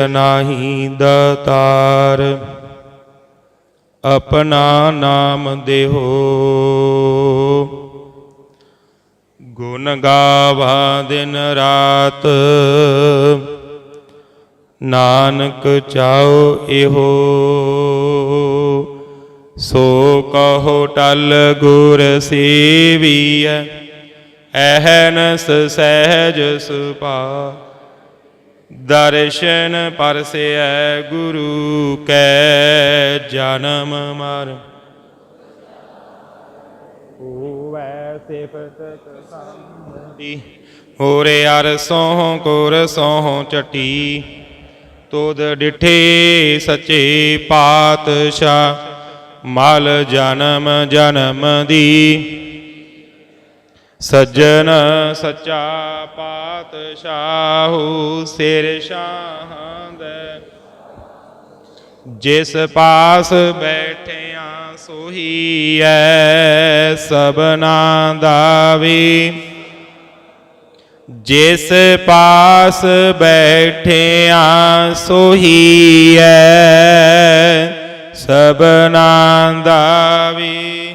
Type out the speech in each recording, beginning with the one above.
ਨਾਹੀ ਦਾਤਾਰ, ਆਪਣਾ ਨਾਮ ਦੇਹੋ। ਗੁਣ ਗਾਵਾ ਦਿਨ ਰਾਤ, ਨਾਨਕ ਚਾਉ ਇਹੋ। ਸੋ ਕਹੋ ਟਲ ਗੁਰ ਸੇਵੀਐ, ਐਹਨਸ ਸਹਿਜ ਸੁਪਾ ਦਰਸ਼ਨ ਪਰਸੈ ਗੁਰੂ ਕੈ ਜਨਮ ਮਰ। ਹੋਵੈ ਸਿਫਤ ਸੰਤੀ ਹੋਰੇ ਅਰ ਸੋਹ ਕੋਰ ਸੋਹ ਚਟੀ। ਤੋਦ ਡਿਠੇ ਸੱਚੇ ਪਾਤਸ਼ਾਹ। ਮਲ ਜਨਮ ਜਨਮ ਦੀ। ਸੱਜਣ ਸੱਚਾ ਪਾਤਸ਼ਾਹੂ ਸਿਰ ਸ਼ਾਹਾਂ ਜਿਸ ਪਾਸ ਬੈਠਿਆ ਸੋਹੀ ਐ ਸਬਨਾ ਦਾ ਵੀ। ਜਿਸ ਪਾਸ ਬੈਠਿਆ ਸੋਹੀ ਐ ਸਬਨਾ ਦਾ ਵੀ।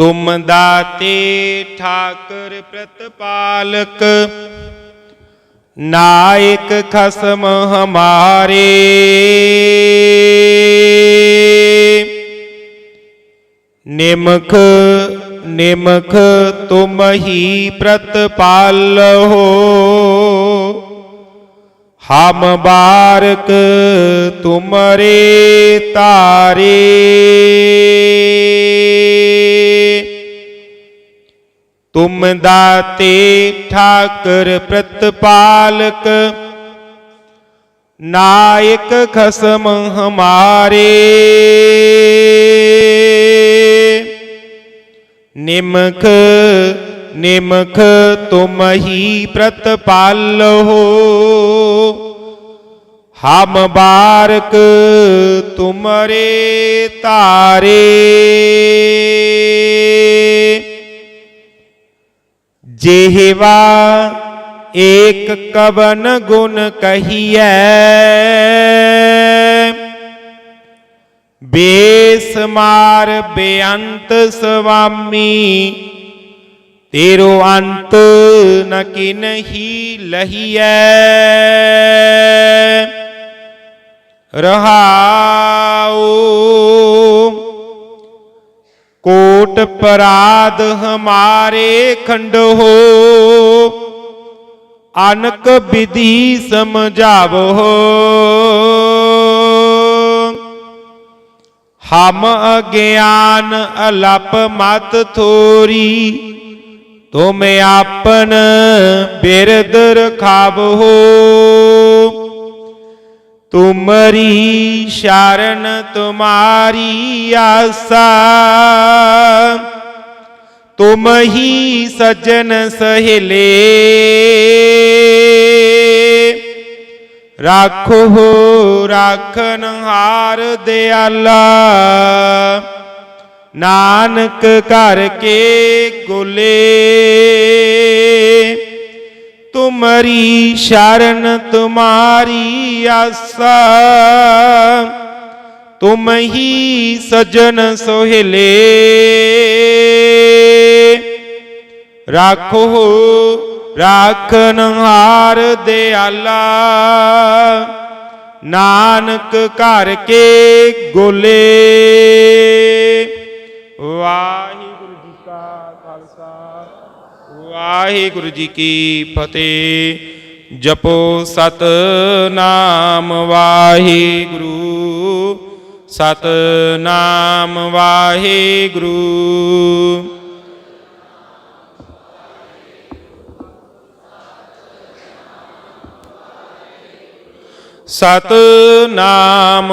ਤੁਮ ਦਾਤੇ ਠਾਕਰ ਪ੍ਰਤਪਾਲਕ ਨਾਇਕ ਖਸਮ ਹਮਾਰੇ। ਨਿਮਖ ਨਿਮਖ ਤੁਮ ਹੀ ਪ੍ਰਤਪਾਲ ਹੋ। ਹਮ ਬਾਰਕ ਤੁਮਰੇ ਤਾਰੇ। ਤੁਮ ਦਾਤੇ ਠਾਕਰ ਪ੍ਰਤਪਾਲਕ ਨਾਇਕ ਖਸਮ ਹਮਾਰੇ। ਨਿਮਖ ਨਿਮਖ ਤੁਮ ਹੀ ਪ੍ਰਤਪਾਲਹੁ ਹਮ ਬਾਰਕ ਤੁਮਰੇ ਤਾਰੇ ਜਿਹਵਾ ਏਕ ਕਵਨ ਗੁਣ ਕਹੀਐ। ਬੇਸਮਾਰ ਬੇਅੰਤ ਸੁਆਮੀ ਤੇਰੋ ਅੰਤ ਨ ਕਿਨਹੀ ਲਹੀਐ। ਰਹਾਉ। ਕੋਟ ਪਰਾਧ ਹਮਾਰੇ ਖੰਡ ਹੋ ਅਨਕ ਵਿਧੀ ਸਮਝਾਵੋ। ਹਮ ਅਗਿਆਨ ਅਲਪ ਮਤ ਥੋਰੀ। ਤੁਮ ਆਪਨ ਬਿਰਦ ਰਖਾਵੋ ਤੁਮਰੀ ਸ਼ਰਨ ਤੁਮਾਰੀ ਆਸਾ। ਤੁਮ ਹੀ ਸਜਨ ਸਹੇਲੇ। ਰਾਖੋ ਰਾਖਨ ਹਾਰ ਦਿਆਲਾ। ਨਾਨਕ ਘਰ ਕੇ ਗੁਲੇ। ਮਰੀ ਸ਼ਰਨ ਤੁਮਾਰੀ ਆਸਾ। ਤੁਮ ਹੀ ਸਜਨ ਸੋਹਿਲੇ। ਰਾਖੋ, ਰਾਖਨ ਦਿਆਲਾ। ਨਾਨਕ ਘਰ ਕੇ ਗੋਲੇ। ਵਾਹਿਗੁਰੂ ਖਾਲਸਾ। ਵਾਹਿਗੁਰੂ ਜੀ ਕੀ ਫਤਿਹ। ਜਪੋ ਸਤ ਨਾਮ ਵਾਹਿਗੁਰੂ। ਸਤ ਨਾਮ ਵਾਹਿਗੁਰੂ। ਸਤਨਾਮ